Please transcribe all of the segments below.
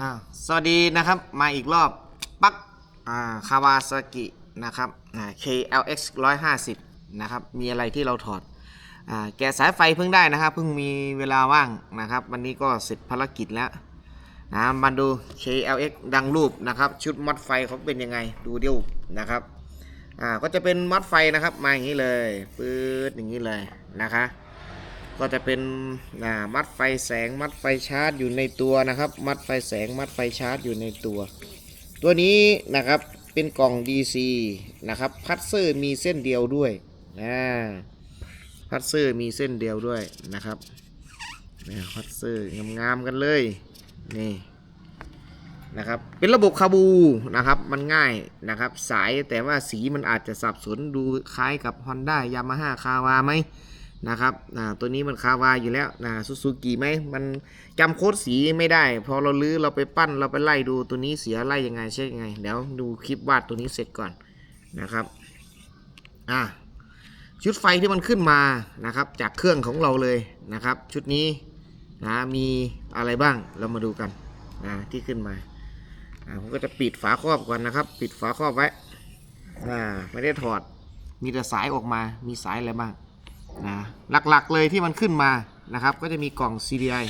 อ่าสวัสดีนะครับมาอีกรอบปักอ่าคาวาซากินะครับอ่า KLX 150นะครับมีอะไรที่เราถอดอ่าแกะสายไฟเพิ่งได้นะครับ เพิ่งมีเวลาว่างนะครับ วันนี้ก็เสร็จภารกิจแล้วนะมาดู KLX ดังรูปนะครับ ชุดมัดไฟเขาเป็นยังไงดูเดียวนะครับอ่าก็จะเป็นมัดไฟนะครับมาอย่างนี้เลยปื๊ดอย่างนี้เลยนะคะ ก็จะเป็นมัดไฟแสงมัดไฟชาร์จอยู่ในตัวนะครับ มัดไฟแสงมัดไฟชาร์จอยู่ในตัว ตัวนี้นะครับเป็นกล่อง DC นะครับพัดเซอร์มีเส้นเดียวด้วยนะพัดเซอร์มีเส้นเดียวด้วยนะครับนี่พัดเซอร์งามๆกันเลยนี่นะครับเป็นระบบคาบูนะครับมันง่ายนะครับ สายแต่ว่าสีมันอาจจะสับสนดูคล้ายกับ Honda Yamaha คาวาไหม นะครับอ่าตัวนี้มันคาวาอยู่แล้วนะซูซูกิไหมมันจำโค้ดสีไม่ได้ พอเราลื้อเราไปปั้นเราไปไล่ดูตัวนี้เสียไล่ยังไงใช่ยังไงเดี๋ยวดูคลิปวาดตัวนี้เสร็จก่อนนะครับอ่าชุดไฟที่มันขึ้นมานะครับ จากเครื่องของเราเลยนะครับ ชุดนี้นะมีอะไรบ้างเรามาดูกันนะที่ขึ้นมาผมก็จะปิดฝาครอบก่อนนะครับ ปิดฝาครอบไว้ไม่ได้ถอดมีแต่สายออกมามีสายอะไรบ้าง นะหลักๆเลยที่มันขึ้นมานะครับ ก็จะมีกล่อง CDI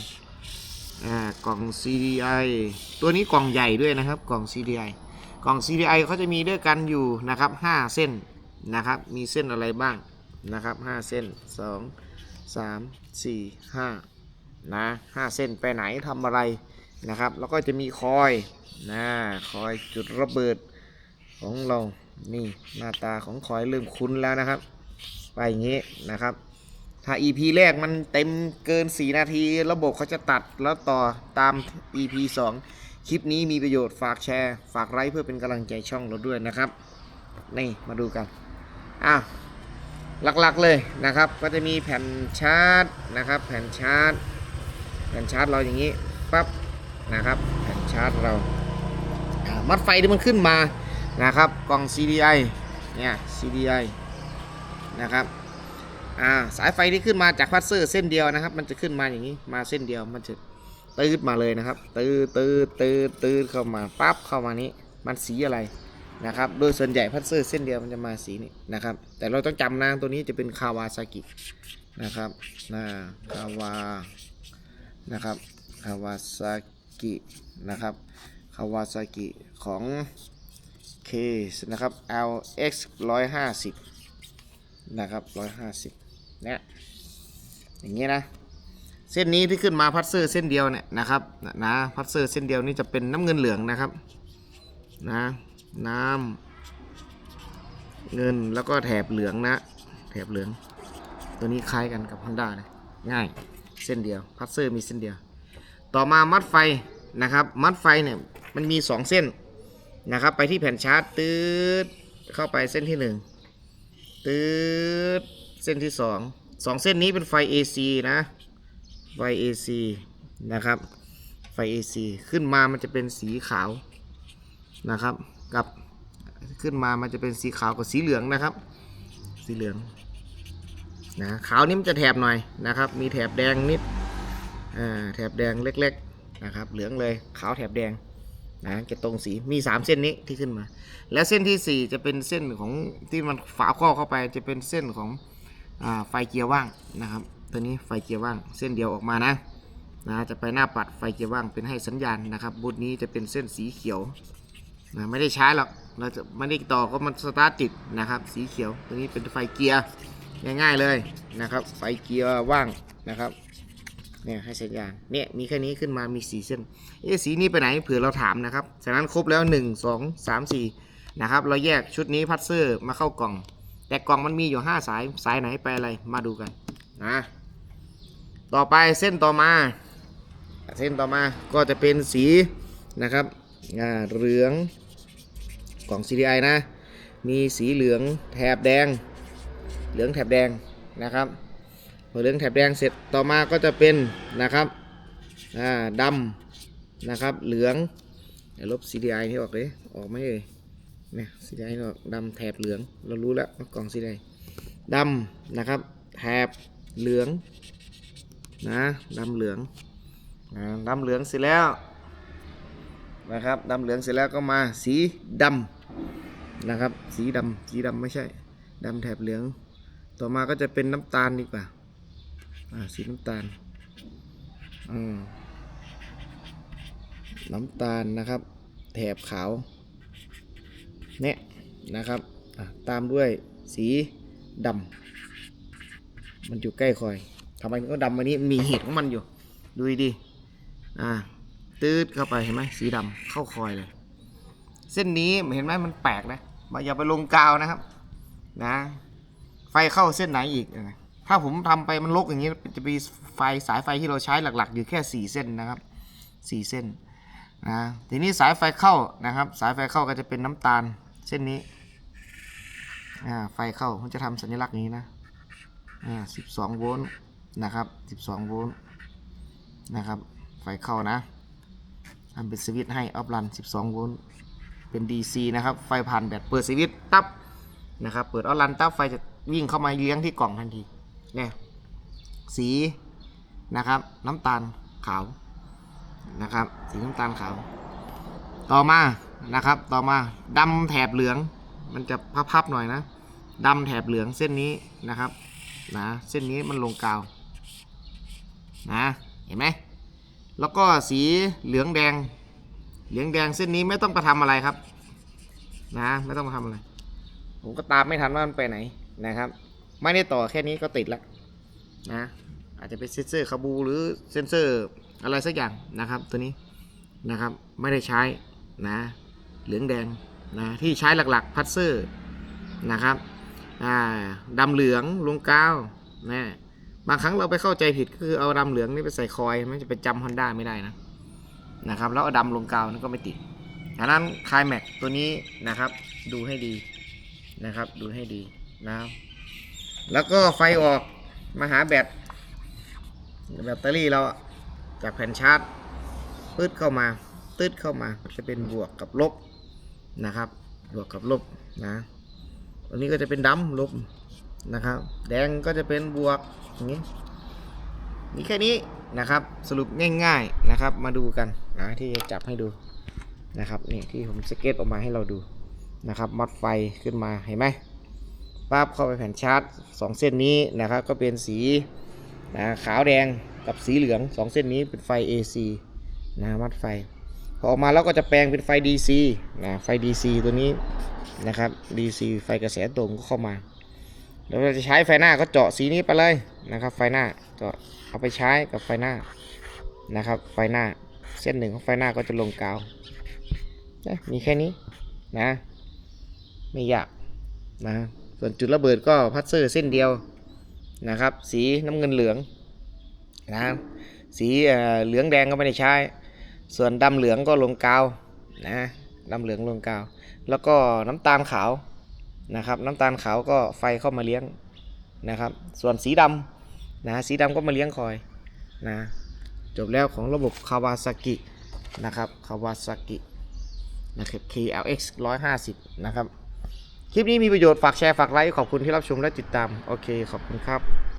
อ่ากล่อง CDI ตัวนี้กล่องใหญ่ด้วยนะครับกล่อง CDI กล่อง CDI เขาจะมีด้วยกันอยู่นะครับ 5 เส้นนะครับ มีเส้นอะไรบ้างนะครับ 5 เส้น 2 3 4 5นะ5เส้นไปไหนทำอะไรนะครับ แล้วก็จะมีคอยนะคอยจุดระเบิดของเรา นี่หน้าตาของคอยเริ่มคุ้นแล้วนะครับ ไปอย่างนี้นะครับ ถ้า EP แรกมันเต็มเกิน 4 นาที ระบบเขาจะตัดแล้วต่อตาม EP 2 คลิปนี้มีประโยชน์ฝากแชร์ ฝากไลค์เพื่อเป็นกำลังใจช่องเราด้วยนะครับ นี่มาดูกัน อ้าวหลักๆเลยนะครับ ก็จะมีแผ่นชาร์จนะครับ แผ่นชาร์จ แผ่นชาร์จเราอย่างนี้ปั๊บนะครับ แผ่นชาร์จเราอ่ามัดไฟที่มันขึ้นมานะครับกล่อง CDI เนี่ย CDI นะครับอ่าสายไฟที่ขึ้นมาจากพัดเซอร์เส้นเดียวนะครับ มันจะขึ้นมาอย่างนี้มาเส้นเดียวมันจะตืดมาเลยนะครับ ตืดตืดตืดตืดเข้ามาปั๊บเข้ามานี้มันสีอะไรนะครับ โดยส่วนใหญ่พัดเซอร์เส้นเดียวมันจะมาสีนี้นะครับ แต่เราต้องจำนะตัวนี้จะเป็นคาวาซากินะครับนะคาวานะครับคาวาซากินะครับคาวาซากิของเคสนะครับ LX 150 นะครับ150เนี่ยอย่างเงี้ยนะเส้นนี้ที่ขึ้นมาพัดเซอร์เส้นเดียวเนี่ยนะครับนะพัดเซอร์เส้นเดียวนี่จะเป็นน้ำเงินเหลืองนะครับนะน้ำเงินแล้วก็แถบเหลืองนะ แถบเหลือง ตัวนี้คล้ายกันกับ Honda เลยง่ายเส้นเดียวพัดเซอร์มีเส้นเดียว ต่อมามัดไฟนะครับ มัดไฟเนี่ยมันมี 2 เส้นนะครับ ไปที่แผ่นชาร์จตืดเข้าไปเส้นที่ 1 ตืดเส้นที่2 2เส้นนี้เป็นไฟ AC นะ ไฟ AC นะครับ ไฟ AC ขึ้นมามันจะเป็นสีขาวนะครับ กับขึ้นมามันจะเป็นสีขาวกับสีเหลืองนะครับ สีเหลืองนะขาวนี่มันจะแถบหน่อยนะครับ มีแถบแดงนิดอ่าแถบแดงเล็กๆนะครับ เหลืองเลยขาวแถบแดง นะจะตรงสีมี 3 เส้นนี้ที่ขึ้นมา แล้วเส้นที่ 4 จะเป็นเส้นของที่มันฝาข้อเข้าไปจะเป็นเส้นของอไฟเกียร์ว่างนะครับ ตัวนี้ไฟเกียร์ว่าง เส้นเดียวออกมานะนะจะไปหน้าปัดไฟเกียร์ว่างเป็นให้สัญญาณนะครับบูธนี้จะเป็นเส้นสีเขียวนะไม่ได้ใช้หรอกเราจะไม่ได้ต่อก็มันสตาร์ทติดนะครับสีเขียวตัวนี้เป็นไฟเกียร์ง่ายๆเลยนะครับ ไฟเกียร์ว่างนะครับ เนี่ยให้สัญญาณเนี่ยมีแค่นี้ขึ้นมามีสีเส้นเอ๊สีนี้ไปไหนเผื่อเราถามนะครับฉะนั้นครบแล้ว 1 2 3 4นะครับเราแยกชุดนี้พัดเซอร์มาเข้ากล่อง แต่กล่องมันมีอยู่ 5 สายสายไหนไปอะไรมาดูกันนะต่อไปเส้นต่อมา เส้นต่อมาก็จะเป็นสีนะครับอ่าเหลืองกล่อง CDI นะ มีสีเหลืองแถบแดง เหลืองแถบแดงนะครับ พอเหลืองแถบแดงเสร็จต่อมาก็จะเป็นนะครับอ่าดำนะครับเหลืองลบ CDI นี่ออกเลยออกไหมเอ่ยเนี่ย CDI ออกดำแถบเหลืองเรารู้แล้วว่ากล่อง CDI ดำนะครับแถบเหลืองนะดำเหลืองดำเหลืองเสร็จแล้วนะครับดำเหลืองเสร็จแล้วก็มาสีดำนะครับ สีดำสีดำไม่ใช่ดำแถบเหลือง ต่อมาก็จะเป็นน้ำตาลดีกว่า อ่าสีน้ำตาลอืมน้ำตาลนะครับ แถบขาวเนี่ยนะครับตามด้วยสีดำมันอยู่ใกล้คอยทำไมมันก็ดำวันนี้มีเหตุของมันอยู่ ดูดีอ่าตืดเข้าไปเห็นไหมสีดำเข้าคอยเลย เส้นนี้เห็นไหมมันแปลกนะมาอย่าไปลงกาวนะครับ นะ ไฟเข้าเส้นไหนอีกนะ ถ้าผมทำไปมันลกอย่างนี้จะมีไฟสายไฟที่เราใช้หลักๆ อยู่แค่สี่เส้นนะครับสี่เส้นนะทีนี้สายไฟเข้านะครับ สายไฟเข้าก็จะเป็นน้ำตาลเส้นนี้อ่าไฟเข้าผมจะทำสัญลักษณ์นี้นะอ่าสิบสองโวลต์นะครับสิบสองโวลต์นะครับไฟเข้านะทำเป็นสวิตช์ให้ออฟรัน12โวลต์เป็น DC นะครับ ไฟผ่านแบตเปิดสวิตช์ตับนะครับ เปิดออฟรันตับไฟจะวิ่งเข้ามาเลี้ยงที่กล่องทันที นี่ยสีนะครับน้ำตาลขาวนะครับ สีน้ำตาลขาว ต่อมานะครับ ต่อมาดำแถบเหลือง มันจะพับๆหน่อยนะดำแถบเหลืองเส้นนี้นะครับนะเส้นนี้มันลงกาวนะเห็นไหมแล้วก็สีเหลืองแดง เหลืองแดงเส้นนี้ไม่ต้องไปทำอะไรครับ นะ ไม่ต้องมาทำอะไร ผมก็ตามไม่ทันว่ามันไปไหนนะครับ ไม่ได้ต่อแค่นี้ก็ติดแล้วนะอาจจะเป็นเซนเซอร์คาบูหรือเซนเซอร์อะไรสักอย่างนะครับตัวนี้นะครับไม่ได้ใช้นะเหลืองแดงนะที่ใช้หลักๆพัดเซอร์นะครับอ่าดำเหลืองลงกาวนะบางครั้งเราไปเข้าใจผิดก็คือเอาดำเหลืองนี่ไปใส่คอยมันจะไปจำฮอนด้าไม่ได้นะนะครับแล้วเอาดำลงกาวนั่นก็ไม่ติดดังนั้นคลายแม็กตัวนี้นะครับดูให้ดีนะครับดูให้ดีนะครับ แล้วก็ไฟออกมาหาแบตแบตเตอรี่เราจากแผ่นชาร์จปืดเข้ามาตืดเข้ามาจะเป็นบวกกับลบนะครับ บวกกับลบนะตัวนี้ก็จะเป็นดำลบนะครับ แดงก็จะเป็นบวกอย่างนี้มีแค่นี้นะครับสรุปง่ายๆนะครับ มาดูกันนะที่จะจับให้ดูนะครับนี่ที่ผมสเก็ตออกมาให้เราดูนะครับมัดไฟขึ้นมาเห็นไหม ปั๊บเข้าไปแผ่นชาร์จสองเส้นนี้นะครับก็เป็นสีนะขาวแดงกับสีเหลืองสองเส้นนี้เป็นไฟ AC นะมัดไฟ พอออกมาแล้วก็จะแปลงเป็นไฟ DC นะไฟ DC ตัวนี้นะครับ DC ไฟกระแสตรงก็เข้ามาแล้วเราจะใช้ไฟหน้าก็เจาะสีนี้ไปเลยนะครับ ไฟหน้าเจาะเอาไปใช้กับไฟหน้านะครับ ไฟหน้าเส้นหนึ่งของไฟหน้าก็จะลงกาวมีแค่นี้นะไม่ยากนะ ส่วนจุดระเบิดก็พัดเซอร์เส้นเดียวนะครับ สีน้ำเงินเหลืองนะสีเอ่อเหลืองแดงก็ไม่ได้ใช้ ส่วนดำเหลืองก็ลงกาวนะดำเหลืองลงกาว แล้วก็น้ำตาลขาวนะครับน้ำตาลขาวก็ไฟเข้ามาเลี้ยงนะครับ ส่วนสีดำนะสีดำก็มาเลี้ยงคอยนะจบแล้วของระบบคาวาซากินะครับคาวาซากินะครับ KLX 150 นะครับ คลิปนี้มีประโยชน์ ฝากแชร์ ฝากไลค์ ขอบคุณที่รับชมและติดตาม โอเค ขอบคุณครับ